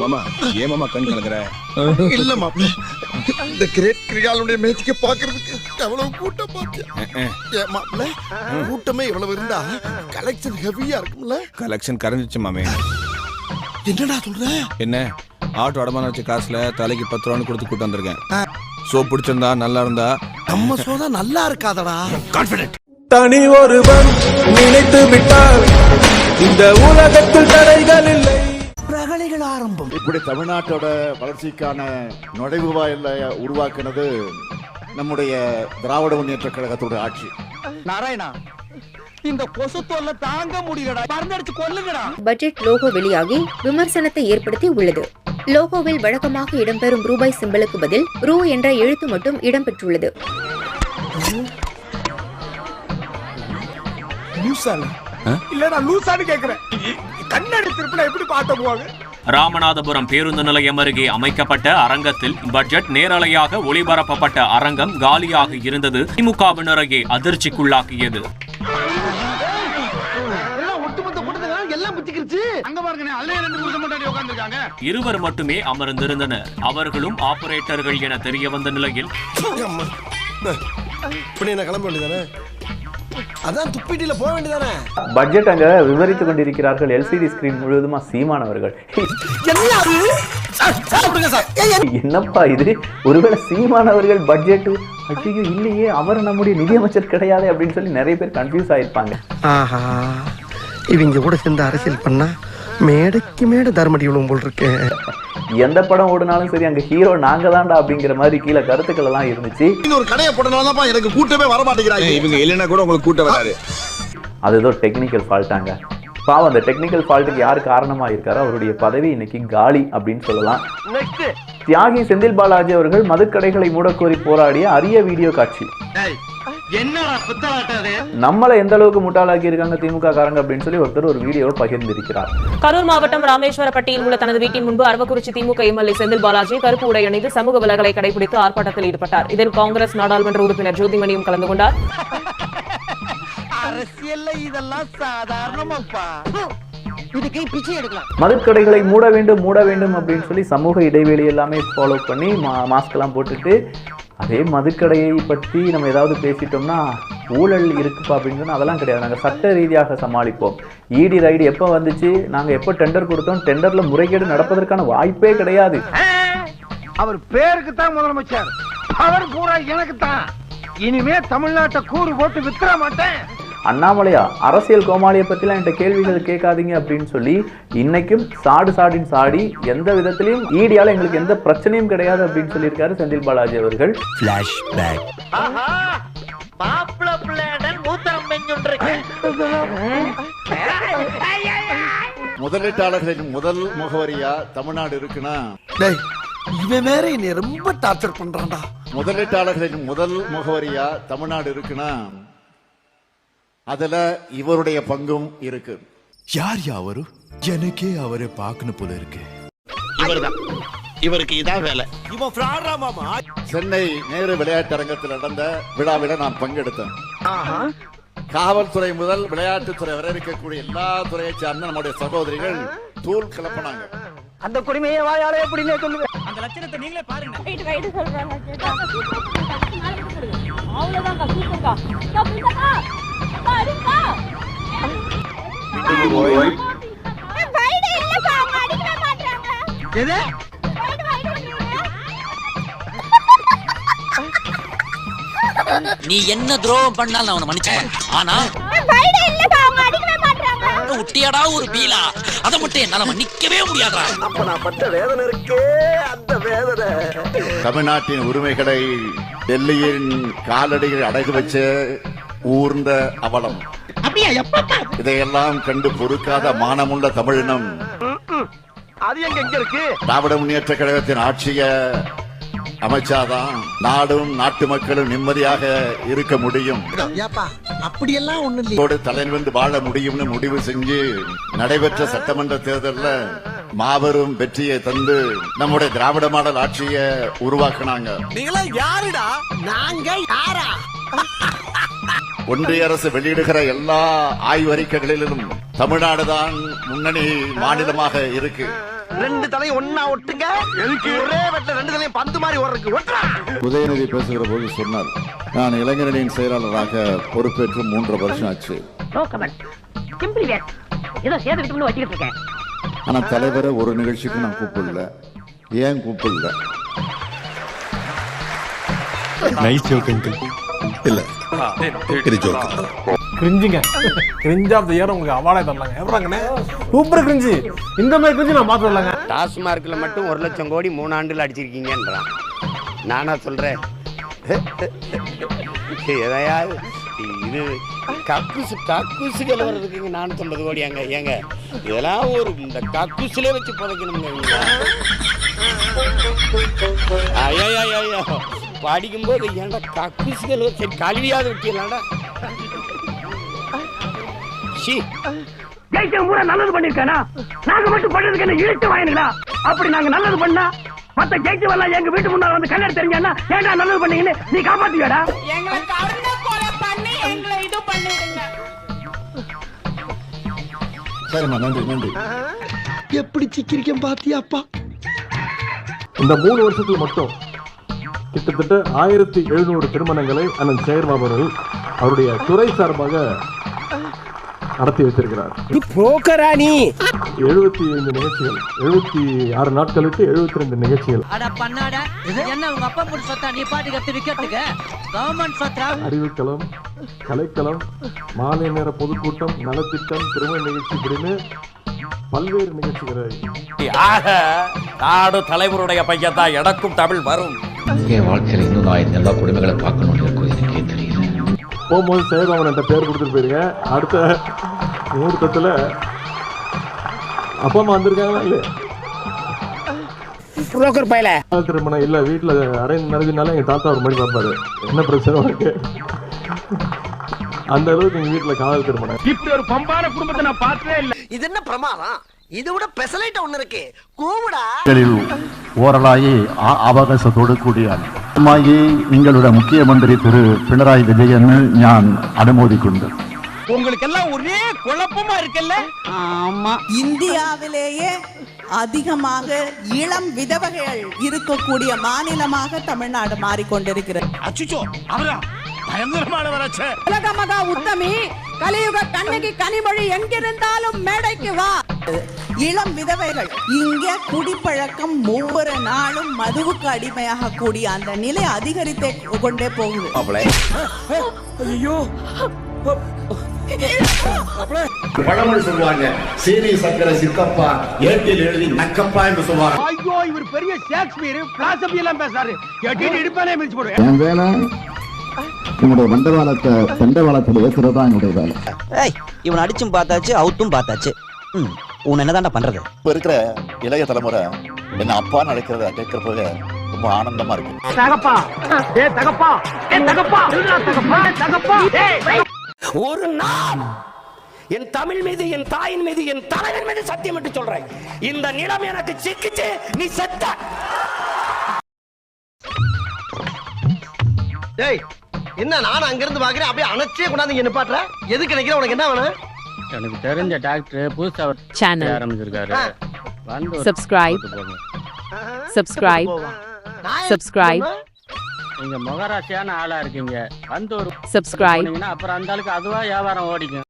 மாமா ஏன் மாமா கண் கலக்குற இல்ல மாப்பிள்ள இந்த கிரேட் கிரியாளுடைய மேட்சிக்க பாக்குறதுக்கு எவ்வளவு கூட்டம் பாத்தியா ஏன் மாப்பிள்ள கூட்டமே இவ்வளவு இருந்தா கலெக்ஷன் ஹெவியா இருக்கும்ல? கலெக்ஷன் கரைஞ்சிச்சு மாமே. என்னடா சொல்ற? என்ன? ஆட்டோ அடமான வச்ச காசுல தலைக்கு பத்து ரூபான்னு கொடுத்து கூட்டு வந்திருக்கேன். சோப் பிடிச்சிருந்தா நல்லா இருந்தா. நம்ம சோதா நல்லா இருக்காதடா. கான்பிடென்ட் தனி ஒருவன் நினைத்து விட்டால் இந்த உலகத்தில் இல்லை பிரகலைகள் ஆரம்பம். இப்படி தமிழ்நாட்டோட வளர்ச்சிக்கான நுழைவு வாயில உருவாக்குனது நம்முடைய திராவிட முன்னேற்ற கழகத்தோட ஆட்சி. நாராயணா இந்த கொசு தொல்லை தாங்க முடியலடா. மருந்தடிச்சு கொல்லுங்கடா. பட்ஜெட் லோகோ வெளியாகி விமர்சனத்தை ஏற்படுத்தி உள்ளது. லோகோவில் வழக்கமாக இடம்பெறும் ரூபாய் சிம்பலுக்கு பதில் ரூ என்ற எழுத்து மட்டும் இடம்பெற்றுள்ளது. இல்லடா லூசான்னு கேக்குறேன். கண்ணாடி திருப்பினா எப்படி பார்த்த போவாங்க? ராமநாதபுரம் பேருந்து நிலையம் அருகே அமைக்கப்பட்ட அரங்கத்தில் பட்ஜெட் நேரலையாக ஒளிபரப்பப்பட்ட அரங்கம் காலியாக இருந்தது. திமுகவினரையே அதிர்ச்சிக்குள்ளாக்கியது. இருவர் மட்டுமே அமர்ந்திருந்தனர். அவர்களும் ஆபரேட்டர்கள் என தெரிய வந்த நிலையில் கிளம்ப வேண்டியதானே அதான் துப்பிட்டில போக வேண்டியதானே? பட்ஜெட் அங்க விவரித்துக் கொண்டிருக்கிறார்கள் எல்சிடி ஸ்கிரீன் முழுவதுமா சீமானவர்கள். என்னப்பா இது? ஒருவேளை சீமானவர்கள் பட்ஜெட் ஐயோ இல்லையே அவர் நம்முடைய நிதியமைச்சர் கிடையாது அப்படின்னு சொல்லி நிறைய பேர் கன்ஃபியூஸ் ஆயிருப்பாங்க. ஆஹா இவங்க கூட சேர்ந்து அரசியல் பண்ணா மேடைக்கு மேடை தர்மடி விழுவும் போல் இருக்கேன் எந்த படம் ஓடினாலும் சரி அங்க ஹீரோ நாங்க தான்டா அப்படிங்கிற மாதிரி கீழே கருத்துக்கள் எல்லாம் இருந்துச்சு. ஒரு கடையை போட்டனாலதான் எனக்கு கூட்டமே வர மாட்டேங்கிறாங்க இவங்க இல்லைன்னா கூட உங்களுக்கு கூட்டம் வராது. அது ஏதோ டெக்னிக்கல் ஃபால்ட்டாங்க பாவம் அந்த டெக்னிக்கல் ஃபால்ட்டுக்கு யார் காரணமா இருக்காரோ அவருடைய பதவி இன்னைக்கு காலி அப்படின்னு சொல்லலாம். தியாகி செந்தில் பாலாஜி அவர்கள் மதுக்கடைகளை மூடக்கோரி போராடிய அரிய வீடியோ காட்சி. நம்மளை எந்த அளவுக்கு முட்டாளாக்கி இருக்காங்க திமுக காரங்க அப்படின்னு சொல்லி ஒருத்தர் ஒரு வீடியோவை பகிர்ந்திருக்கிறார். கரூர் மாவட்டம் ராமேஸ்வரப்பட்டியில் உள்ள தனது வீட்டின் முன்பு அரவக்குறிச்சி திமுக எம்எல்ஏ செந்தில் பாலாஜி கருப்பு உடை அணிந்து சமூக விலகலை கடைபிடித்து ஆர்ப்பாட்டத்தில் ஈடுபட்டார். இதில் காங்கிரஸ் நாடாளுமன்ற உறுப்பினர் ஜோதிமணியும் கலந்து கொண்டார். அரசியல்ல இதெல்லாம் சாதாரணமாப்பா. இதுக்கு பிச்சை எடுக்கலாம்? மதுக்கடைகளை மூட வேண்டும் மூட வேண்டும் அப்படின்னு சொல்லி சமூக இடைவெளி எல்லாமே ஃபாலோ பண்ணி மாஸ்க் எல்லாம் போட்டுட்டு அதே மதுக்கடையை பற்றி நம்ம ஏதாவது பேசிட்டோம்னா ஊழல் இருக்குப்பா அப்படின்னு சொன்னா அதெல்லாம் கிடையாது. நாங்கள் சட்ட ரீதியாக சமாளிப்போம். இடி ரைடு எப்போ வந்துச்சு? நாங்கள் எப்போ டெண்டர் கொடுத்தோம்? டெண்டரில் முறைகேடு நடப்பதற்கான வாய்ப்பே கிடையாது. அவர் பேருக்கு தான் முதலமைச்சர். அவர் பூரா எனக்கு தான் இனிமே தமிழ்நாட்டை கூறு போட்டு வித்துற மாட்டேன். அண்ணாமலையா அரசியல் கோமாளியை பற்றிலாம் என்கிட்ட கேள்விகள் கேட்காதீங்க அப்படின்னு சொல்லி இன்னைக்கும் சாடு சாடின் சாடி எந்த விதத்திலையும் ஈடியால எங்களுக்கு எந்த பிரச்சனையும் கிடையாது அப்படின்னு சொல்லியிருக்காரு செந்தில் பாலாஜி அவர்கள். முதலீட்டாளர்களின் முதல் முகவரியா தமிழ்நாடு இருக்குன்னா? டேய் இவன் வேற என்னை ரொம்ப டார்ச்சர் பண்றான்டா. முதலீட்டாளர்களின் முதல் முகவரியா தமிழ்நாடு இருக்குன்னா? அதுல இவருடைய பங்கும் இருக்கு. யார் யாவரு? எனக்கே அவரை பார்க்கணும் போல இருக்கு. இவர்தான். இவருக்கு இதான் வேலை. சென்னை நேரு விளையாட்டரங்கத்தில் நடந்த விழாவில நான் பங்கெடுத்தேன். காவல்துறை முதல் விளையாட்டுத்துறை வரை இருக்கக்கூடிய எல்லா துறையை சார்ந்த நம்முடைய சகோதரிகள் தூள் கிளப்பினாங்க அந்த குடிமையை வாயாலே எப்படின்னே சொல்லுவேன். எது? நீ என்ன துரோகம் பண்ணாலும் நான் அவனை மன்னிச்சேன் ஆனா உட்டியாடா ஒரு பீலா. அதை மட்டும் என்னால மன்னிக்கவே முடியாதா? அப்ப நான் பட்ட வேதனை இருக்கே அந்த வேதனை. தமிழ்நாட்டின் உரிமைகளை டெல்லியின் காலடிகள் அடகு வச்ச ஊர்ந்த அவலம். இதையெல்லாம் கண்டு பொறுக்காத மானமுள்ள தமிழினம். அது எங்க எங்க இருக்கு? திராவிட முன்னேற்ற கழகத்தின் ஆட்சிய அமைச்சாதான் நாடும் நாட்டு மக்களும் நிம்மதியாக இருக்க முடியும். அப்படியெல்லாம் ஒண்ணு தலைநிமிர்ந்து வாழ முடியும்னு முடிவு செஞ்சு நடைபெற்ற சட்டமன்ற தேர்தல்ல மாபெரும் வெற்றியை தந்து நம்முடைய திராவிட மாடல் ஆட்சியை உருவாக்குனாங்க. நீங்களா யாருடா? நாங்க யாரா? ஒன்றிய அரசு வெளியிடுகிற எல்லா ஆய்வறிக்கைகளிலும் தமிழ்நாடுதான் முன்னணி மாநிலமாக இருக்கு. ரெண்டு தலையும் ஒண்ணா ஒட்டுங்க. ஒரே வெட்ல ரெண்டு தலையும் பந்து மாதிரி ஓடுறதுக்கு ஒட்டுறா. உதயநிதி பேசுகிற போது சொன்னார் நான் இளைஞரணியின் செயலாளராக பொறுப்பேற்று மூன்று வருஷம் ஆச்சு. No comment simply where. ஏதோ விட்டு வச்சுக்கிட்டு இருக்கேன். ஆனா தலைவரை ஒரு நிகழ்ச்சிக்கு நான் கூப்பிடல. ஏன் கூப்பிடல? நைஸ் ஜோக் அங்கிள் இல்ல இது ஜோக் கிரிஞ்சுங்க கிரிஞ்ச் ஆஃப் த இயர் உங்களுக்கு அவார்டே தரலாங்க எவ்வளோங்கண்ணே சூப்பர் கிரிஞ்சு இந்த மாதிரி கிரிஞ்சு நான் பார்த்து வரலாங்க டாஸ்மார்க்கில் மட்டும் ஒரு லட்சம் கோடி மூணு ஆண்டுல அடிச்சிருக்கீங்கன்றான் நானா சொல்றேன் எதையாவது இது கக்குசு கக்குசு கலவரத்துக்கு நானூற்றம்பது கோடியாங்க ஏங்க இதெல்லாம் ஒரு இந்த கக்குசுலே வச்சு புதைக்கணுங்க. ஐயோ ஐயோ, ஐயோ படிக்கும்போது ஏன்டா கக்குசு கலவர சரி கல்வியாவது ஷீ ஊரை நல்லது பண்ணிருக்கானா? நாங்க மட்டும் பண்றதுக்கு என்ன இழுத்து வாங்கினீங்களா? அப்படி நாங்க நல்லது பண்ணா மத்த ஜெயிச்சவெல்லாம் எங்க வீட்டு முன்னால வந்து கல்யாணம் தெரிஞ்சானா ஏன்டா நல்லது பண்ணீங்கன்னு நீ காப்பாத்துவியாடா சரிம்மா நன்றி நன்றி. எப்படி சிக்கிரிக்கம் பாத்தியாப்பா இந்த மூணு வருஷத்துல மட்டும் கிட்டத்தட்ட ஆயிரத்தி எழுநூறு திருமணங்களை அண்ணன் சேகர்பாபு அவர்கள் அவருடைய துறை சார்பாக நடத்தி வைத்திருக்கிறார். எழுபத்தி ஐந்து நிகழ்ச்சிகள் எழுபத்தி ஆறு நாட்களுக்கு எழுபத்தி ரெண்டு நிகழ்ச்சிகள். அட பண்ணாட என்ன உங்க அப்பா போட்டு சொத்தா? நீ பாட்டுக்கு எடுத்து விக்கிறதுக்கு கவர்மெண்ட் சொத்தா? அறிவுக்களம் கலைக்களம் மாலை நேர பொதுக்கூட்டம் நலத்திட்டம் திருமண நிகழ்ச்சி இப்படின்னு பல்வேறு நிகழ்ச்சிகளை ஆக நாடு தலைவருடைய பையன் தான் எனக்கும் தமிழ் வரும். என் வாழ்க்கையில இன்னும் நான் எல்லா குடும்பங்களை பார்க்கணும்னு இருக்கும் எனக்கே தெரியல. போகும்போது என்ற பேர் கொடுத்துட்டு போயிருங்க. அடுத்த முகூர்த்தத்தில் அப்பா அம்மா வந்திருக்காங்களா இல்லையா? புரோக்கர் பையல. திருமணம் இல்லை வீட்டில் அரேஞ்ச் மேரேஜ்னால எங்கள் தாத்தா ஒரு மாதிரி பார்ப்பாரு. என்ன பிரச்சனை உனக்கு? அந்த அளவுக்கு எங்கள் வீட்டில் காதல் திருமணம். இப்படி ஒரு பம்பான குடும்பத்தை நான் பார்த்ததே இல்ல. இது என்ன பிரமாதம்? இது விட ஒண்ணு இருக்கு. கூவுடா. ஓரலாயி அவகாசத்தோடு கூடியார் നിങ്ങളുടെ മുഖ്യമന്ത്രി തിരു പിണറായി വിജയന് ഞാൻ അനുമോദിക്കുന്നുണ്ട് உங்களுக்கு எல்லாம் ஒரே குழப்பமா இருக்குல்ல? ஆமா. இந்தியாவிலேயே அதிகமாக இளம் விதவைகள் இருக்கக்கூடிய மாநிலமாக தமிழ்நாடு மாறிக்கொண்டிருக்கிறது. அச்சுச்சோ அவரா? பயங்கரமான வராச்சே உலக மகா உத்தமி கலியுக கண்ணகி கனிமொழி எங்கிருந்தாலும் மேடைக்கு வா. இளம் விதவைகள் இங்க குடிப்பழக்கம் ஒவ்வொரு நாளும் மதுவுக்கு அடிமையாக கூடிய அந்த நிலை அதிகரித்தே கொண்டே போகுது. பழமொழி சொல்லுவாங்க சீனி சக்கரை சித்தப்பா ஏட்டில் எழுதி நக்கப்பா என்று சொல்லுவாங்க. ஐயோ இவர் பெரிய ஷேக்ஸ்பியர் பிலாசபி எல்லாம் பேசாரு எட்டிட்டு இடுப்பானே மிதிச்சு போடுவேன். என் வேலை உங்களுடைய மண்டவாளத்தை தண்டவாளத்தில் ஏற்றுறது தான் என்னுடைய வேலை. ஏய் இவன் அடிச்சும் பார்த்தாச்சு அவுத்தும் பார்த்தாச்சு. ம் உன் என்னதான்டா பண்றது? இப்ப இருக்கிற இளைய தலைமுறை என்ன அப்பான்னு அழைக்கிறத கேட்கறப்பவே ரொம்ப ஆனந்தமா இருக்கு. தகப்பா. ஏ தகப்பா. ஏ தகப்பா. இல்ல தகப்பா. தகப்பா. ஒரு நாள் என் தமிழ் மீது என் தாயின் மீது என் தலைவன் மீது சத்தியம் என்று சொல்றேன். இந்த நிலம் எனக்கு சிக்கிச்சு நீ செத்த. டேய் என்ன நான் அங்க இருந்து பாக்குறேன். அப்படியே அணைச்சே கொண்டாந்து இங்க நிப்பாட்டுற? எதுக்கு நினைக்கிற உனக்கு என்ன வேணும்? எனக்கு தெரிஞ்ச டாக்டர் புதுசா சேனல் ஆரம்பிச்சிருக்காரு. வந்து சப்ஸ்கிரைப் சப்ஸ்கிரைப் சப்ஸ்கிரைப் நீங்க முகராசியான ஆளா இருக்கீங்க. வந்து ஒரு சப்ஸ்கிரைப் அப்புறம் அந்த ஆளுக்கு அதுவா வியாபாரம் ஓடிக்கும்.